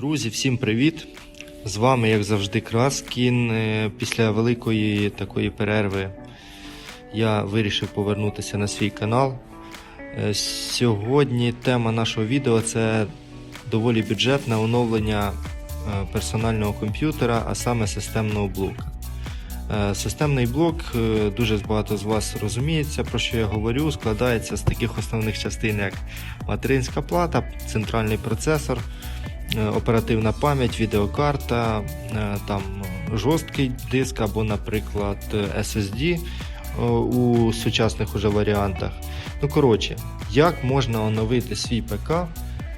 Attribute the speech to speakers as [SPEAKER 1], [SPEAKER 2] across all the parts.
[SPEAKER 1] Друзі, всім привіт! З вами, як завжди, Краскін. Е, Після великої такої перерви я вирішив повернутися на свій канал. Е, Сьогодні тема нашого відео це доволі бюджетне оновлення е, персонального комп'ютера, а саме системного блока. Системний блок, дуже багато з вас розуміється, про що я говорю, складається з таких основних частин, як материнська плата, центральний процесор, оперативна пам'ять, відеокарта, е, там жорсткий диск або, наприклад, е, SSD е, у сучасних уже варіантах. Ну, коротше, як можна оновити свій ПК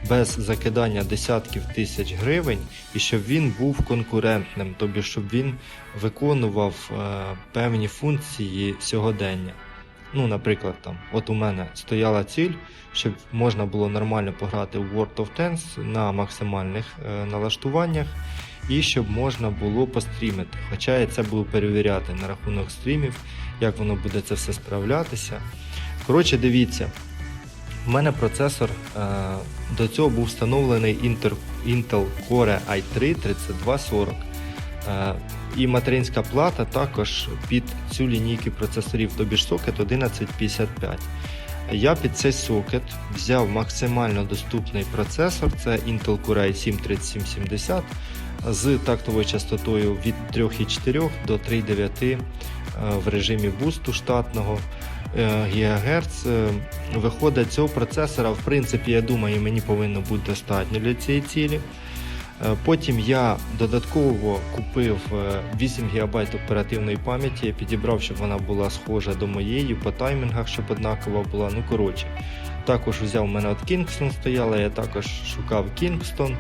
[SPEAKER 1] без закидання десятків тисяч гривень і щоб він був конкурентним, тобто щоб він виконував е, певні функції сьогодення. Ну, наприклад, там, от у мене стояла ціль, щоб можна було нормально пограти в World of Tanks на максимальних е, налаштуваннях, і щоб можна було пострімити. Хоча я це буду перевіряти на рахунок стрімів, як воно буде це все справлятися. Коротше, дивіться, у мене процесор е, до цього був встановлений Intel Core i3 3240. Е, і материнська плата також під цю лінійку процесорів, тобі ж сокет 1155. Я під цей сокет взяв максимально доступний процесор, це Intel Core i7 3770 з тактовою частотою від 3,4 до 3,9 е, в режимі бусту штатного е, ГГц. Е, Виходить, цього процесора, в принципі, я думаю, мені повинно бути достатньо для цієї цілі. Е, Потім я додатково купив е, 8 ГБ оперативної пам'яті, підібрав, щоб вона була схожа до моєї, по таймінгах, щоб однакова була. Ну коротше, також взяв мене от Kingston стояла, я також шукав Kingston,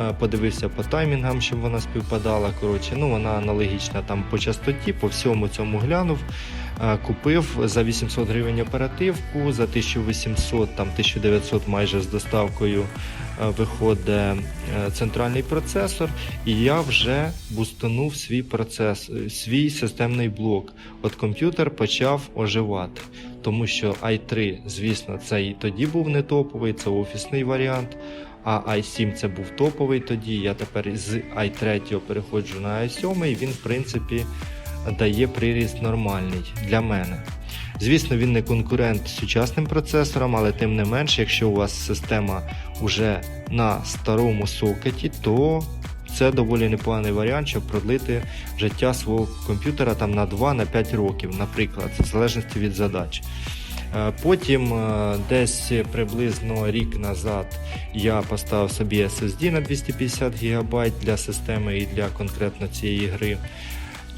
[SPEAKER 1] е, подивився по таймінгам, щоб вона співпадала. Коротше, ну вона аналогічна там по частоті, по всьому цьому глянув. Е, Купив за 800 гривень оперативку, за 1800, там 1900 майже з доставкою е, виходить е, центральний процесор, і я вже бустанув свій процес, свій системний блок. От комп'ютер почав оживати, тому що i3, звісно, це і тоді був не топовий, це офісний варіант. А i7 це був топовий тоді. Я тепер з i3 переходжу на i7, і він, в принципі, дає приріст нормальний для мене. Звісно, він не конкурент сучасним процесорам, але тим не менш, якщо у вас система вже на старому сокеті, то це доволі непоганий варіант, щоб продлити життя свого комп'ютера там на 2-5 років, наприклад, в залежності від задач. Е, Потім е, десь приблизно рік назад я поставив собі SSD на 250 ГБ для системи і для конкретно цієї гри.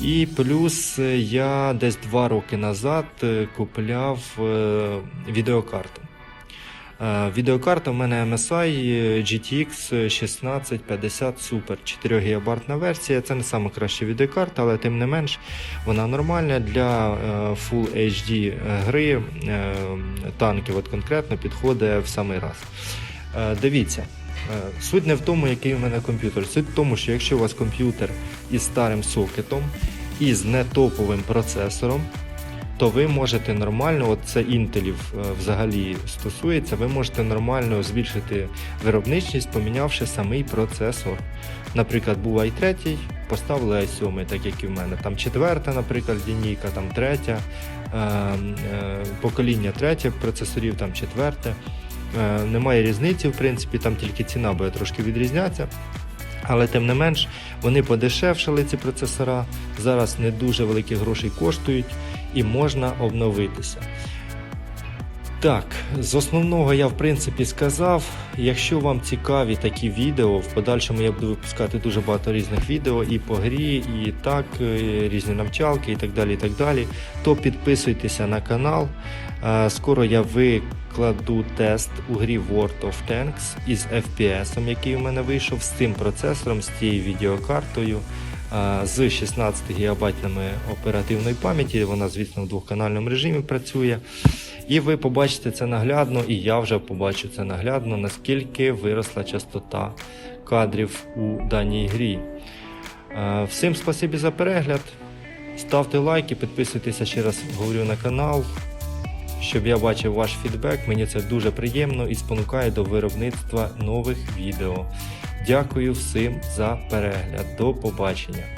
[SPEAKER 1] І плюс е, я десь два роки назад е, купляв е, відеокарту. Відеокарта в мене MSI GTX 1650 Super 4 ГБ версія. Це не сама краща відеокарта, але тим не менш вона нормальна для Full HD гри танків. От конкретно підходить в самий раз. Дивіться. Суть не в тому, який у мене комп'ютер. Суть в тому, що якщо у вас комп'ютер із старим сокетом і з нетоповим процесором, то ви можете нормально, от це інтелів е, взагалі стосується, ви можете нормально збільшити виробничність, помінявши самий процесор. Наприклад, був i3, поставили i7, так як і в мене. Там четверта, наприклад, лінійка, там третя, е, е, покоління третє процесорів, там четверте. Е, немає різниці, в принципі, там тільки ціна буде трошки відрізнятися. Але тим не менш, вони подешевшали ці процесора, зараз не дуже великі гроші коштують і можна обновитися. Так, з основного я в принципі сказав. Якщо вам цікаві такі відео, в подальшому я буду випускати дуже багато різних відео і по грі, і так, е, різні навчалки і так далі. і так далі, То підписуйтеся на канал. Е, Скоро я викладу тест у грі World of Tanks із FPS, який у мене вийшов, з цим процесором, з тією відеокартою. е, З 16 ГБ оперативної пам'яті, вона, звісно, в двохканальному режимі працює. І ви побачите це наглядно, і я вже побачу це наглядно, наскільки виросла частота кадрів у даній грі. Е, Всім спасибі за перегляд. Ставте лайки, підписуйтеся ще раз говорю на канал, щоб я бачив ваш фідбек. Мені це дуже приємно і спонукає до виробництва нових відео. Дякую всім за перегляд. До побачення.